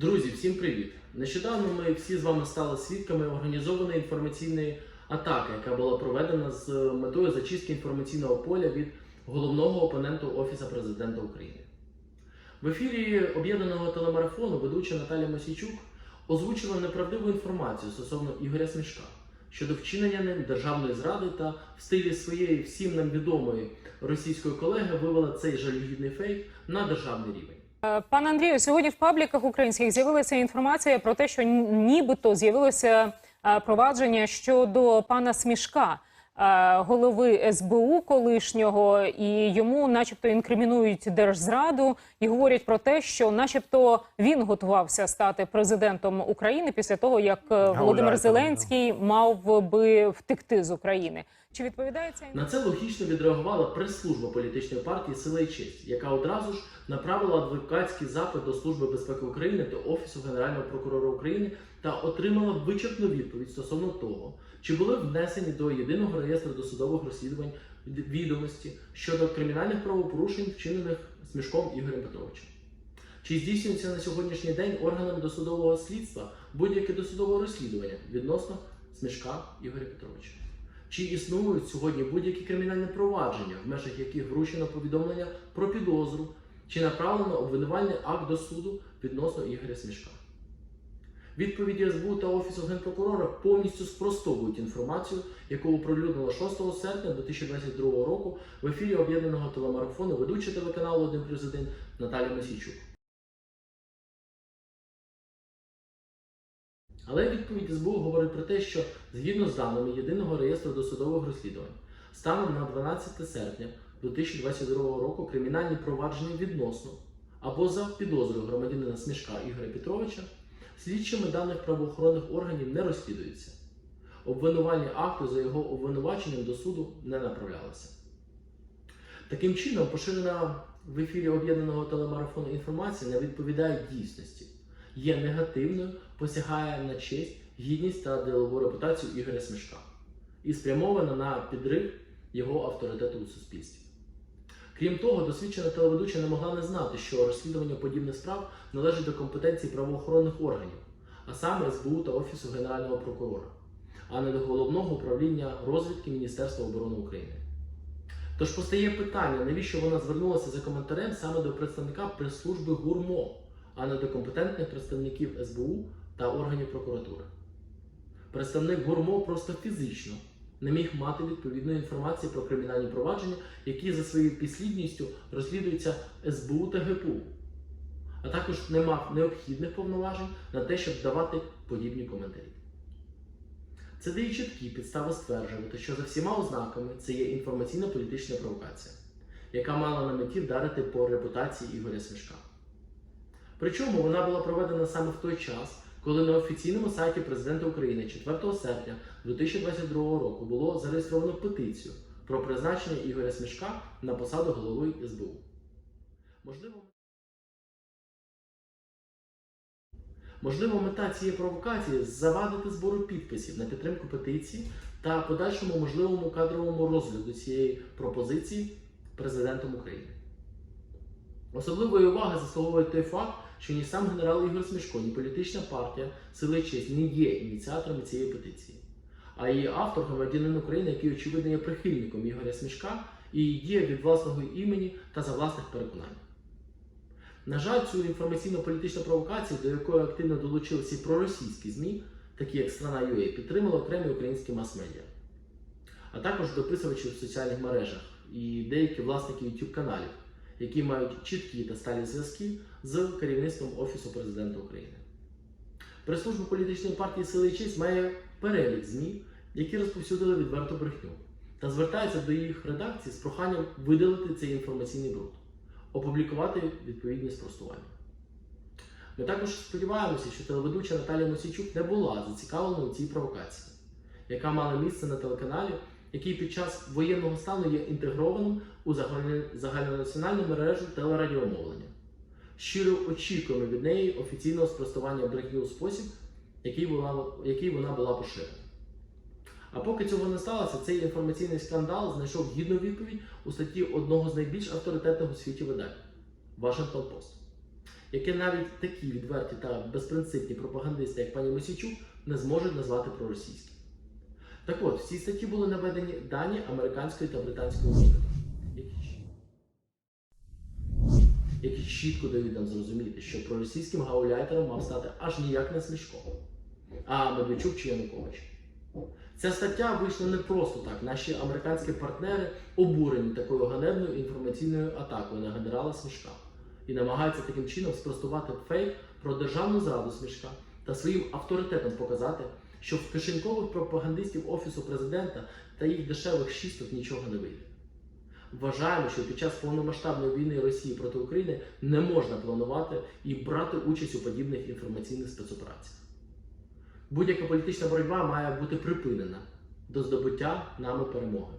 Друзі, всім привіт! Нещодавно ми всі з вами стали свідками організованої інформаційної атаки, яка була проведена з метою зачистки інформаційного поля від головного опоненту Офіса президента України. В ефірі об'єднаного телемарафону ведуча Наталя Мосійчук озвучила неправдиву інформацію стосовно Ігоря Смішка щодо вчинення ним державної зради та в стилі своєї всім нам відомої російської колеги вивела цей жалюгідний фейк на державний рівень. Е, Пане Андрію, сьогодні в пабліках українських з'явилася інформація про те, що нібито з'явилося е, провадження щодо пана Смішка, е, голови СБУ колишнього, і йому, начебто, інкримінують держзраду і говорять про те, що, начебто, він готувався стати президентом України після того, як Володимир Зеленський мав би втекти з України. Чи відповідає ця На це логічно відреагувала прес-служба політичної партії Сила і честь, яка одразу ж направила адвокатський запит до Служби безпеки України та Офісу Генерального прокурора України та отримала вичерпну відповідь стосовно того, чи були внесені до єдиного реєстру досудових розслідувань відомості щодо кримінальних правопорушень, вчинених смішком Ігорем Петровичем. Чи здійснюється на сьогоднішній день органами досудового слідства будь-яке досудове розслідування відносно смішка Ігоря Петровича? Чи існують сьогодні будь-які кримінальні провадження, в межах яких вручено повідомлення про підозру, чи направлено обвинувальний акт до суду відносно Ігоря Смішка? Відповіді СБУ та Офісу Генпрокурора повністю спростовують інформацію, яку оприлюднила 6 серпня 2022 року в ефірі об'єднаного телемарафону ведуча телеканалу 1 плюс 1 Наталя Мосійчук. Але відповідь СБУ говорить про те, що згідно з даними єдиного реєстру досудових розслідувань, станом на 12 серпня 2022 року кримінальні провадження відносно або за підозрою громадянина Смішка Ігоря Петровича слідчими даних правоохоронних органів не розслідуються. Обвинувальні акти за його обвинуваченням до суду не направлялися. Таким чином, поширена в ефірі об'єднаного телемарафону інформація не відповідає дійсності, є негативною, посягає на честь, гідність та ділову репутацію Ігоря Смішка і спрямована на підрив його авторитету у суспільстві. Крім того, досвідчена телеведуча не могла не знати, що розслідування подібних справ належить до компетенції правоохоронних органів, а саме СБУ та Офісу Генерального прокурора, а не до головного управління розвідки Міністерства оборони України. Тож постає питання, навіщо вона звернулася за коментарем саме до представника прес-служби ГУРМО, а не до компетентних представників СБУ та органів прокуратури. Представник ГУРМО просто фізично не міг мати відповідної інформації про кримінальні провадження, які за своєю підслідністю розслідуються СБУ та ГПУ, а також не мав необхідних повноважень на те, щоб давати подібні коментарі. Це дає чіткі підстави стверджувати, що за всіма ознаками це є інформаційно-політична провокація, яка мала на меті вдарити по репутації Ігоря Смішка. Причому вона була проведена саме в той час, коли на офіційному сайті президента України 4 серпня 2022 року було зареєстровано петицію про призначення Ігоря Смішка на посаду голови СБУ. Можливо, Можливо, мета цієї провокації завадити збору підписів на підтримку петиції та подальшому можливому кадровому розгляду цієї пропозиції президентом України. Особливої уваги заслуговує той факт, що ні сам генерал Ігор Смішко, ні політична партія Сили честь не є ініціаторами цієї петиції, а її автор громадянин України, який очевидно є прихильником Ігоря Смішка і діє від власного імені та за власних переконань. На жаль, цю інформаційно-політичну провокацію, до якої активно долучилися і проросійські ЗМІ, такі як Страна.ua, підтримали окремі українські мас-медіа, а також дописувачі в соціальних мережах і деякі власники YouTube каналів, які мають чіткі та сталі зв'язки з керівництвом Офісу президента України. Прес-служба політичної партії Сили і честь має перелік ЗМІ, які розповсюдили відверту брехню, та звертається до їх редакцій з проханням видалити цей інформаційний бруд опублікувати відповідні спростування. Ми також сподіваємося, що телеведуча Наталія Мосійчук не була зацікавлена у цій провокації, яка мала місце на телеканалі, який під час воєнного стану є інтегрованим у загальнонаціональну мережу телерадіомовлення. Щиро очікуємо від неї офіційного спростування брехні у спосіб, який, була, який вона була поширена. А поки цього не сталося, цей інформаційний скандал знайшов гідну відповідь у статті одного з найбільш авторитетних у світі видань Washington Post, яке навіть такі відверті та безпринципні пропагандисти, як пані Мосійчук, не зможуть назвати проросійським. Так от, в цій статті були наведені дані американської та британської розвідки, які, чітко дають нам зрозуміти, що проросійським гауляйтером мав стати аж ніяк не Смішко, а Медведчук чи Янукович. Ця стаття вийшла не просто так. Наші американські партнери обурені такою ганебною інформаційною атакою на генерала Смішка і намагаються таким чином спростувати фейк про державну зраду Смішка та своїм авторитетом показати, що в кишенькових пропагандистів Офісу президента та їх дешевих шісток нічого не вийде. Вважаємо, що під час повномасштабної війни Росії проти України не можна планувати і брати участь у подібних інформаційних спецопераціях. Будь-яка політична боротьба має бути припинена до здобуття нами перемоги.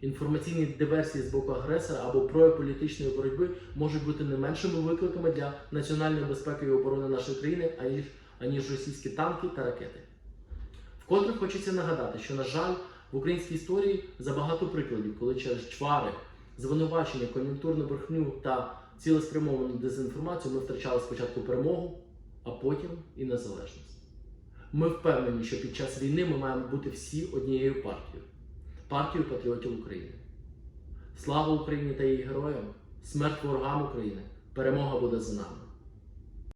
Інформаційні диверсії з боку агресора або прояв політичної боротьби можуть бути не меншими викликами для національної безпеки і оборони нашої країни, аніж, аніж російські танки та ракети. Вкотре хочеться нагадати, що, на жаль, в українській історії забагато прикладів, коли через чвари, звинувачення, кон'юнктурну брехню та цілеспрямовану дезінформацію ми втрачали спочатку перемогу, а потім і незалежність. Ми впевнені, що під час війни ми маємо бути всі однією партією партією патріотів України. Слава Україні та її героям! Смерть ворогам України! Перемога буде за нами!